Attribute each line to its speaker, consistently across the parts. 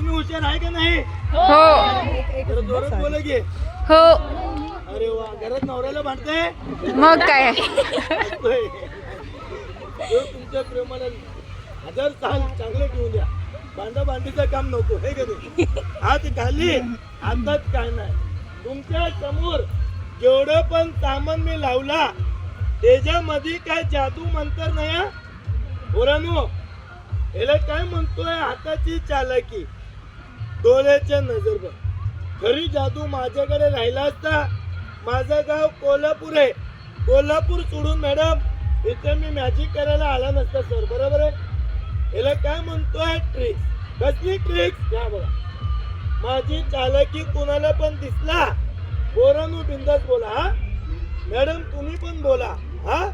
Speaker 1: तुम्ही हुशार आहे का नाही?
Speaker 2: हो.
Speaker 1: जरा जोरात बोला की.
Speaker 2: हो.
Speaker 1: अरे वा घरात नवऱ्याला भांडते?
Speaker 2: मग काय.
Speaker 1: देव तुमच्या प्रेमाला हजार साल चांगलं ठेवून द्या. भांडा भांडीचं काम नको हे का नाही? हात घाली हातात काय नाही. तुमच्यासमोर जेवढं पण सामान मी लावला त्याच्यामध्ये काय जादू मंतर नाही हा? पोरांनो याला काय म्हणतोय? हाताची चालाकी. डोळ्याच्या नजर बघ. खरी जादू माझ्याकडे राहिला असता माझं गाव कोल्हापूर आहे. कोल्हापूर सोडून मॅडम इथे मी मॅजिक करायला आला नसता सर बरोबर आहे? याला काय म्हणतोय? ट्रिक्स कसली ट्रिक्स या बघा. माझी चालकी कुणाला पण दिसला? पोरांनो बिंदास बोला हा? मॅडम तुम्ही पण बोला हा?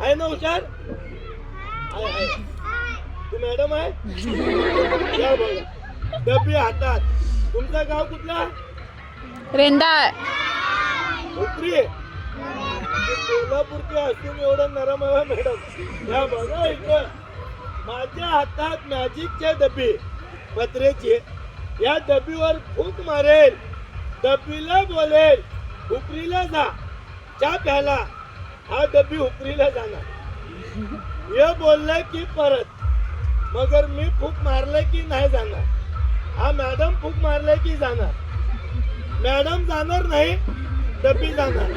Speaker 1: आहे ना हुशार? आहे आहे. तू मॅडम आहे? या बघा. डबी हातात. तुमचं गाव कुठला?
Speaker 2: रेंदाळ
Speaker 1: उपरी कोल्हापूरचे असून एवढं नरम आहे मॅडम. या बघा इथं. माझ्या हातात मॅजिकचे डबी. पत्र्याचे या डबीवर फूक मारेल. डबीला बोलेल उपरीला जा. चहा प्याला. हा डबी उपरीला जाणार. हे बोललं की परत. मगर मी फूक मारलं की नाही जाणार. हा मॅडम फूक मारलं की जाणार? मॅडम जाणार नाही डबी जाणार.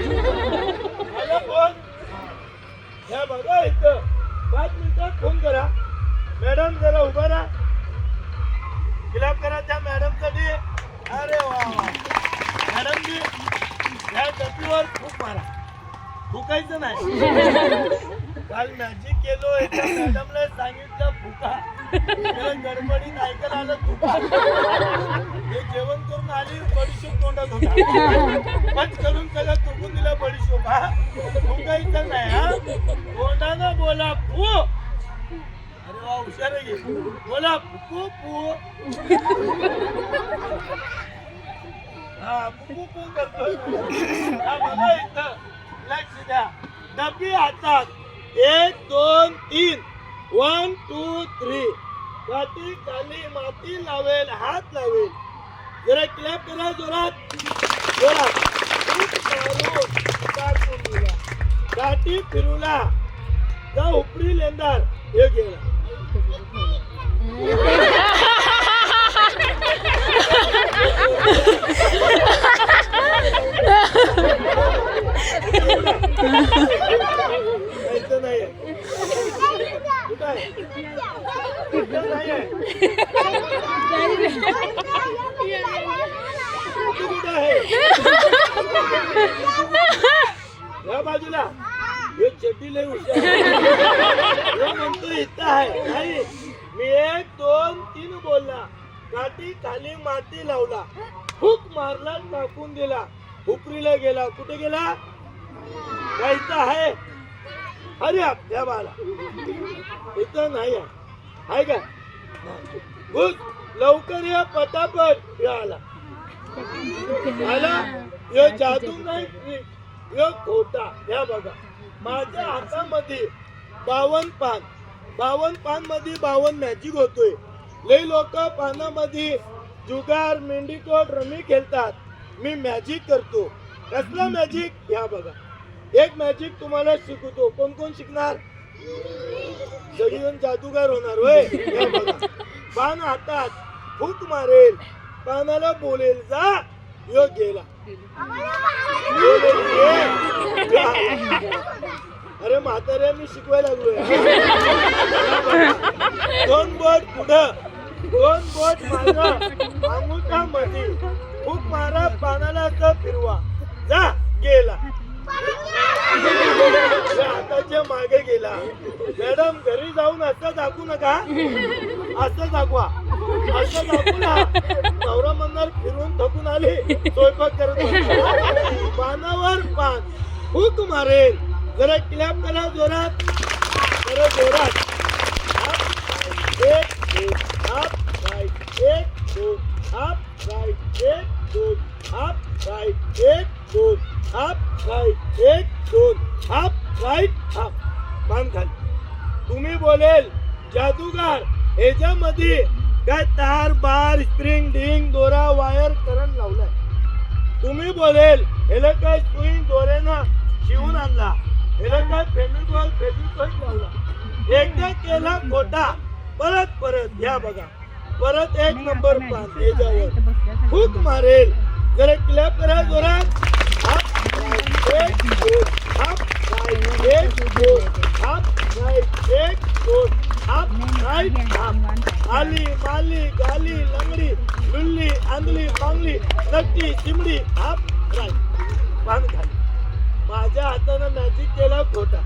Speaker 1: ह्या बघा इथं. पाच मिनिटात फोन करा. मॅडम जरा उभा राहा. क्लॅप करा त्या मॅडमसाठी अरे वा मॅडम जी ह्या डबीवर फूक मारा. फुकायचं नाही. काल मॅजिक केलो मॅडमला सांगितलं फुका. गडबडीत ऐकायला आलं फुका हे जेवण करून आली बडीशोप तोंडात होता. पट करून त्याला तुकून दिला बडीशोप हा. फुकायचं नाही हा. तोंडानं बोला फू अरे वा हुशार आहे बोला फुकू फू हा फुकू फू करतोय. हा बघा इथं. लक्ष द्या. डबी हातात. एक दोन तीन. वन टू थ्री काठी खाली माती लावेल हात लावेल. जरा क्लॅप करा जोरात. जोरात खूप काठी फिरूला जा उपरी लेंदार हे गेला जायचं नाही कुठं आहे कुठं नाही आहे तू कुठं आहे या बाजूला हे चड्डी लय हुशार हे म्हणतो इथं आहे नाही मी एक दोन तीन बोलला काठी खाली माती लावला फूक मारला टाकून दिला उपरीला गेला? कुठे गेला? का आहे. अरे या बाला. इथं नाही आहे. का? घुस. लवकर या पटापट. या आला. आला? यो जादू नाही. यो खोटा. या बघा. माझ्या हातामध्ये बावन पान. बावन पानमध्ये बावन मॅजिक होतोय. लय लोक पानामध्ये जुगार मेंढीकोट रमी खेळतात. मी मॅजिक करतो. कसलं मॅजिक या बघा. एक मॅजिक तुम्हाला शिकवतो. कोण कोण शिकणार? सगळीजण जादूगार होणार होय? पान हातात फूक मारेल. पानाला बोलेल जा यो गेला अरे म्हाताऱ्या मी शिकवायला लागलोय. दोन बोट पुढं. दोन बोट मारा अंगुठा मध्ये फूक मारा पानाला असं फिरवा. जा गेला या हाताच्या मागे गेला मॅडम घरी जाऊन असं दाखवू नका असं दाखवा असं दाखवू ना नवरा म्हणणार फिरून थकून आले स्वयंपाक करत पानावर पान हुक मारेल जरा क्लॅप करा जोरात जरा जोरात एक दोन हात राईट एक दोन हात राईट एक दोन राईट एक दोन हात राईट एक दोन हात राईट हात मान खाली. तुम्ही बोलेल जादूगार ह्याच्यामध्ये काय तार बार स्प्रिंग डिंग दोरा वायर करंट लावलाय. तुम्ही बोलेल ह्याला काय सुई दोऱ्यानं शिवून आणला? ह्याला काय फेमिकॉल फेमिकॉल लावला? एकदा केला खोटा परत परत घ्या बघा. परत एक नंबर पान त्याच्यावर फूक मारेल. जरा क्लॅप करा जोरात. एक, दोन. हाप, राईट, एक, दोन. हाप, राईट, एक, दोन. Half right, half. आली माली गाली लंगडी लुल्ली आंधळी मांगली नक्की चिमडी हाफ राईट पान खाली माझ्या हातानं मॅजिक केला खोटा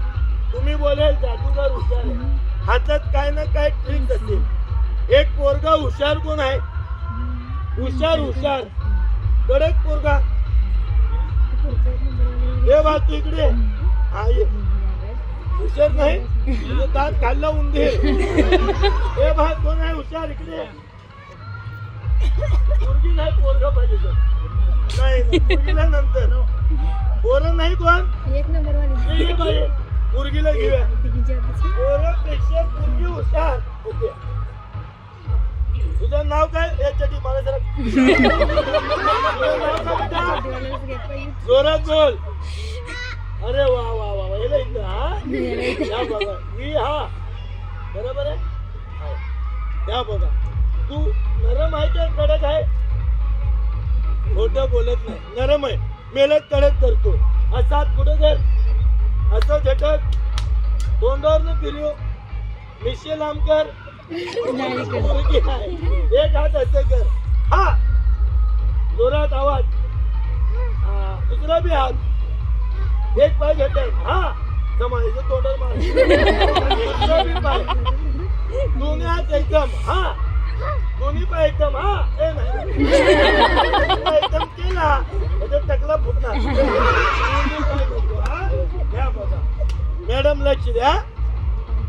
Speaker 1: तुम्ही बोलेल जादूगार हुशार आहे हातात काय ना काय ट्रिक असेल एक पोरगा हुशार कोण आहे हुशार हुशार कडक पोरगा हे बा तू इकडे. हुशार नाही? तुझं दात खाल्ला उंदीर हे बा कोण आहे हुशार इकडे. पोरगी नाही पोरगा पाहिजे. नाही पोरगीला नंतर. पोरं नाही कोण?
Speaker 2: एक नंबर वाली
Speaker 1: घेऊया.
Speaker 2: तिची
Speaker 1: पोरापेक्षा पोरगी हुशार होते तुझं नाव काय? याच्यासाठी मला जरा तुझं नाव काय बेटा? जोरात बोल. अरे वा वा वा वा. याला इथं हा? या बघा. मी हा. बरोबर आहे? हाय. या बघा. तू नरम आहे का कडक आहे? खोटं बोलत नाही. नरम आहे. मेहनत कडक करतो. असा कुठं कर असं झटक. तोंडावर न फिरव मिशे लांब कर मुलगी एक हात असं कर हा जोरात आवाज हा, दुसरा बी हात एक पाय झटक हा जमायचं तोंडावर मार दुसरा बी पाय दोन्ही हात एकदम हा दोन्ही पाय एकदम हा ए नाही एकदम केला म्हणजे टकला फुटणार मॅडम लक्ष द्या.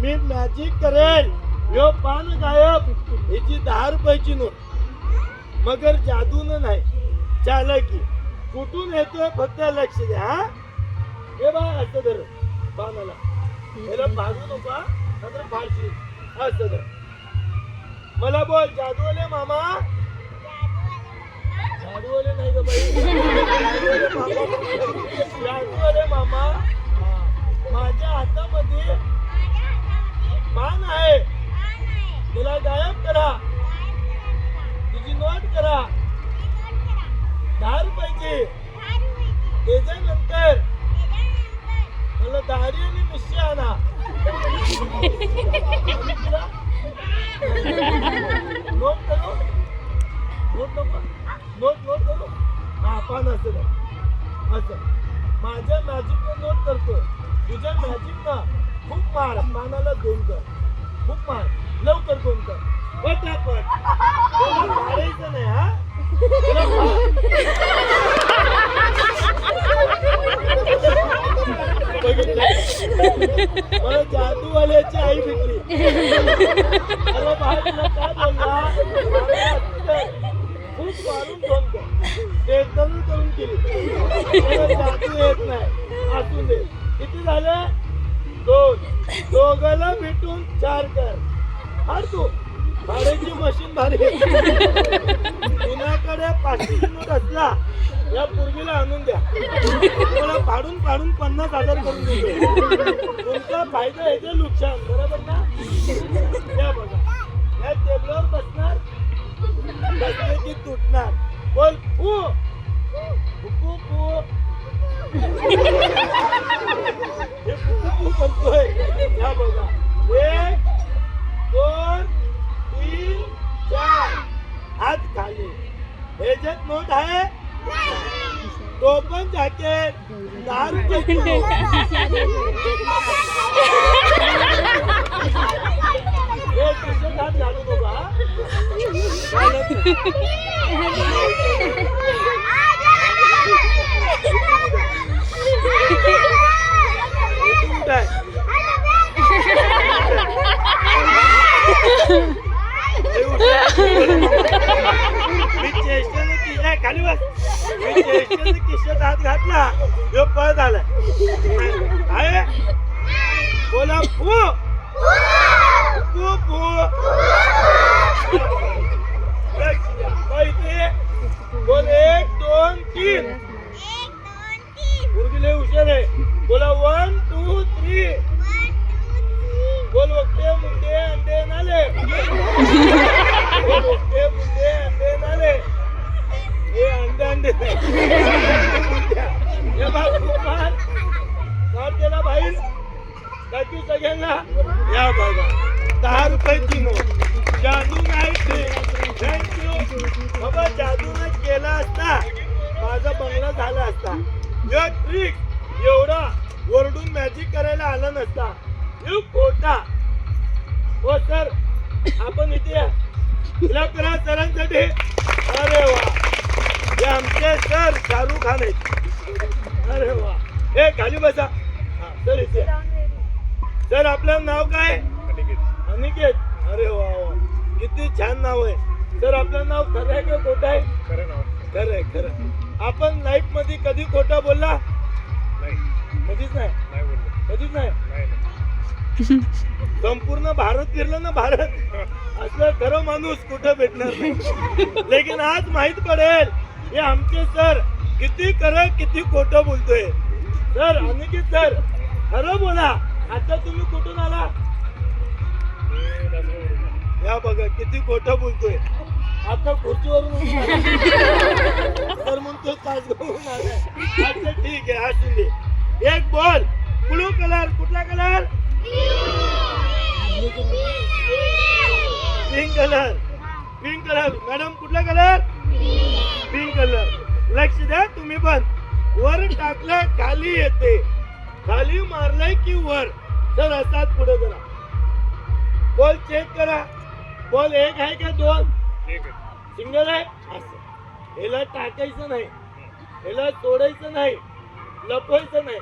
Speaker 1: मी मॅजिक करेल. यो पान गायब याची दहा रुपयाची नोट. मगर जादून नाही. चालकी कुठून येतोय फक्त लक्ष द्या हा? हे बा असं धर पानाला. याला भागू नका नंतर फारशी असं धर. मला बोल जादूवाले मामा? जादूवाले नाही का बाई. जादूवाले मामा? माझ्या हातामध्ये पान आहे. तिला गायब करा. तिची नोट करा. दहा रुपयाची त्याच्यानंतर मला दारी आणि मिशी आणा. नोट करू? नोट नको? नोट नोट करू? हा पान असं असं. माझ्या मॅजिकनं नोट करतो तुझ्या मॅजिकनं खूप मार. पानाला दोन कर. खूप मार. लवकर फोन कर. पटापट. मारायचं नाही हा? मला जादूवाल्याची आई भेटली. बोलला? खूप मारून दोन कर. ते करून केली. जातू येत नाही. असू दे. किती झालं? दोन. दोघाला भेटून चार कर. हार तू. भाड्याची मशीन भारी. कुणाकडे पाचशे नोट असला या पूर्वीला आणून द्या. तुम्हाला पाडून पाडून पन्नास हजार करून देतो. तुमचा फायदा याचे नुकसान बरोबर ना? या बघा. या टेबलावर बसणार बसले की तुटणार. बोल फू. फुकू फू. हे फुकू फू करतोय. या बघा. एक दोन तीन चार. हात खाली. ह्याच्यात नोट आहे तो पण हे खिशात हात घालू हा. खाली बस. मी हात घातला ह्यो पळ झालाय. आहे. बोला फू. माझा बंगला झाला असता. ह्यो ट्रिक एवढा ओरडून मॅजिक करायला आला नसता. ह्यो खोटा हो सर आपण इथे या. करा सरांसाठी. अरे वा. हे आमचे सर शाहरुख खान आहेत. अरे वा. हे खाली बसा. हा, सर इथे सर आपलं नाव काय? अनिकेत. अरे वा वा. किती छान नाव आहे. सर आपलं नाव खरं आहे का खोटं आहे? खरं आहे खरं आपण लाईफमध्ये कधी खोटा बोलला? कधीच नाही. कधीच नाही. संपूर्ण भारत फिरलं ना भारत? असलं खरं माणूस कुठं भेटणार नाही. लेकिन आज माहीत पडेल हे आमचे सर किती खरं किती खोटं बोलतोय. सर अनिकेत सर खरं बोला. आता तुम्ही कुठून आला. या बघा किती खोटं बोलतोय. आता खुर्चीवरून तर मग तो तास घेऊन अच्छा ठीक आहे असू दे एक बॉल ब्लू कलर कुठला colour pink colour pink colour madam कुठला कलर पिंक कलर लक्ष द्या तुम्ही पण. वर टाकलं खाली येते. खाली मारलंय की वर? सर असतात पुढे करा बॉल चेक करा. बॉल एक आहे का दोन? सिंगल आहे? असं याला टाकायचं नाही. याला सोडायचं नाही. लपवायचं नाही.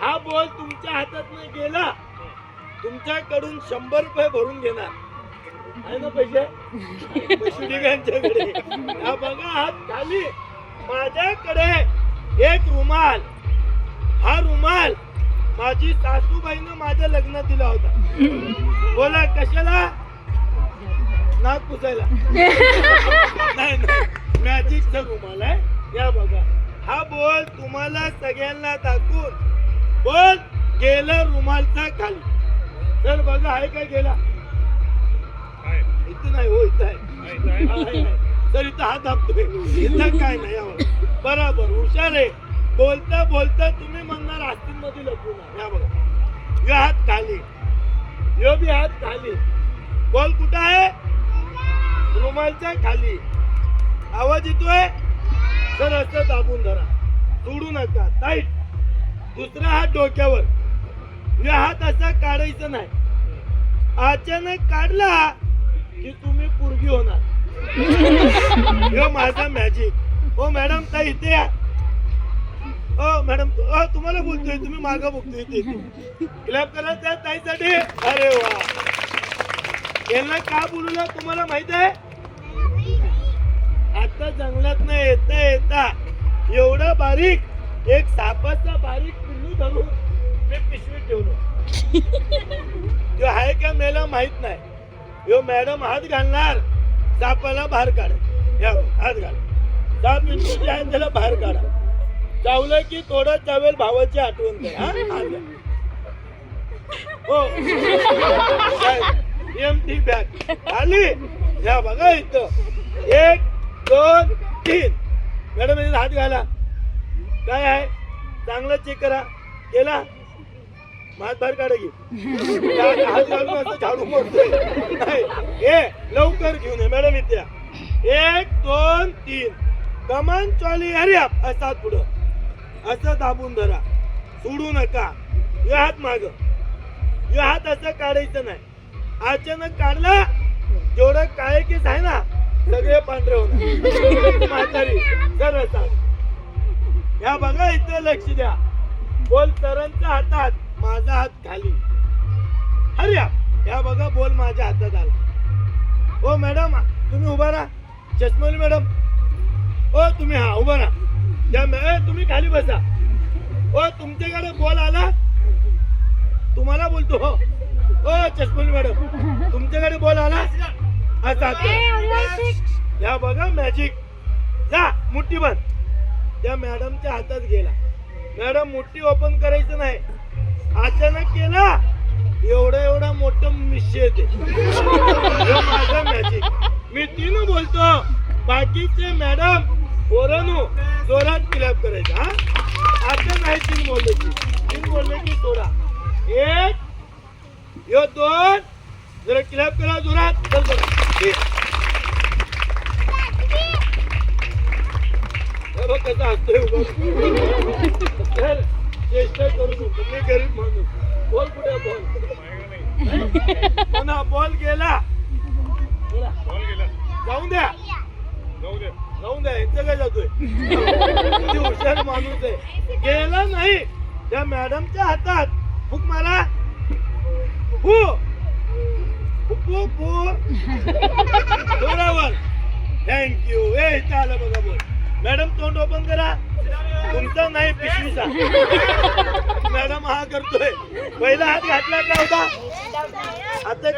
Speaker 1: हा बॉल तुमच्या हातात नाही गेला तुमच्याकडून शंभर रुपये भरून घेणार. आहे ना पैसे? पैसे हा बघा हात खाली. माझ्याकडे एक रुमाल. हा रुमाल माझी सासूबाईनं माझ्या लग्नात दिला होता. बोला कशाला? नाक पुसायला. नाही नाही. मॅजिकचा रुमाल आहे. या बघा. हा बोल तुम्हाला सगळ्यांना दाखवून. बोल गेला रुमालचा खाली. तर बघा आहे का गेला? इथं नाही हो इथं आहे. हा. तर इथं हात दाबतोय. इथं काय नाही यावर बरोबर हुशार आहे. बोलता बोलता तुम्ही म्हणणार आस्तीन मध्ये लपवून या बघा. यो हात खाली. यो बी हात खाली. बॉल कुठं आहे? रुमालच्या खाली. आवाज येतोय? तर असं दाबून धरा. सोडू नका. टाईट दुसरा हात डोक्यावर. या हात असा काढायचं नाही. अचानक काढला की तुम्ही पुरगी होणार. हे माझा मॅजिक हो मॅडम ताई इथे या. हो मॅडम अ, तुम्हाला बोलतोय. तुम्ही मागा बघतोय इथे. क्लॅप करा त्या ताईसाठी. अरे वा. यांना का बोलूला तुम्हाला माहीत आहे? आता जंगलात न येता येता एवढं बारीक एक सापाचा बारीक पिल्लू धरून मी पिशवीत ठेवलो. तो आहे का मेला माहीत नाही. यो मॅडम हात घालणार सापाला बाहेर काढ. या हात घाल. साप पिल्लूच्या आहे त्याला बाहेर काढा. चावलं की थोडं चावेल भावाची आठवण द्या हा? हो. हात एमटी बॅग आली या बघा इथं. एक दोन तीन. मॅडम हात घाला. काय आहे? चांगला चेक करा. केला? हात बाहेर काढा हात घालून असं झाडू मारतोय हे ए लवकर घेऊन ये मॅडम इथे या. एक दोन तीन. कमान चॉली अरे असा पुढं. असं दाबून धरा. सोडू नका. या हात माग. या हात असं काढायचं नाही. अचानक काढला जेवढं काय केस आहे ना सगळे पांढरे होणार म्हातारी सरळ ह्या बघा इथे लक्ष द्या. बोल तरणच्या हातात माझा हात खाली. अरे या बघा बोल माझ्या हातात आला. ओ मॅडम तुम्ही उभा राहा. चष्मली मॅडम. ओ तुम्ही हा उभा राहा. तुम्ही खाली बसा. ओ तुमच्याकडे बोल आला. तुम्हाला बोलतो हो. ओ चष्मोली मॅडम तुमच्याकडे बॉल आला? करा. या बघा मॅजिक जा मुठी बंद त्या मॅडमच्या हातात गेला. मॅडम मुठी ओपन करायचं नाही. अचानक केला. एवढं एवढं मोठं मिशी येते. माझं मॅजिक मी तीन बोलतो. बाकीचे मॅडम पोरांनो जोरात क्लॅप करायचं हा. आता नाही तीन बोलले की. तीन बोलले की सोडा. एक यो दोन जरा क्लॅप करा जोरात चल बघा कसा असतोय चेष्टा करू नको मी गरीब माणूस बॉल कुठे बॉल पुन्हा बॉल गेला बोला. जाऊन द्या जाऊन द्या यांचं काय जातोय हुशार माणूस आहे गेला नाही त्या मॅडमच्या हातात फुक मारा हो. जोरावर. थँक्यू ए आलं बघा बोल. मॅडम तोंड ओपन करा. तुमचा नाही पिशवीचा. मॅडम हा करतोय. पहिला हात घातला का होता? आता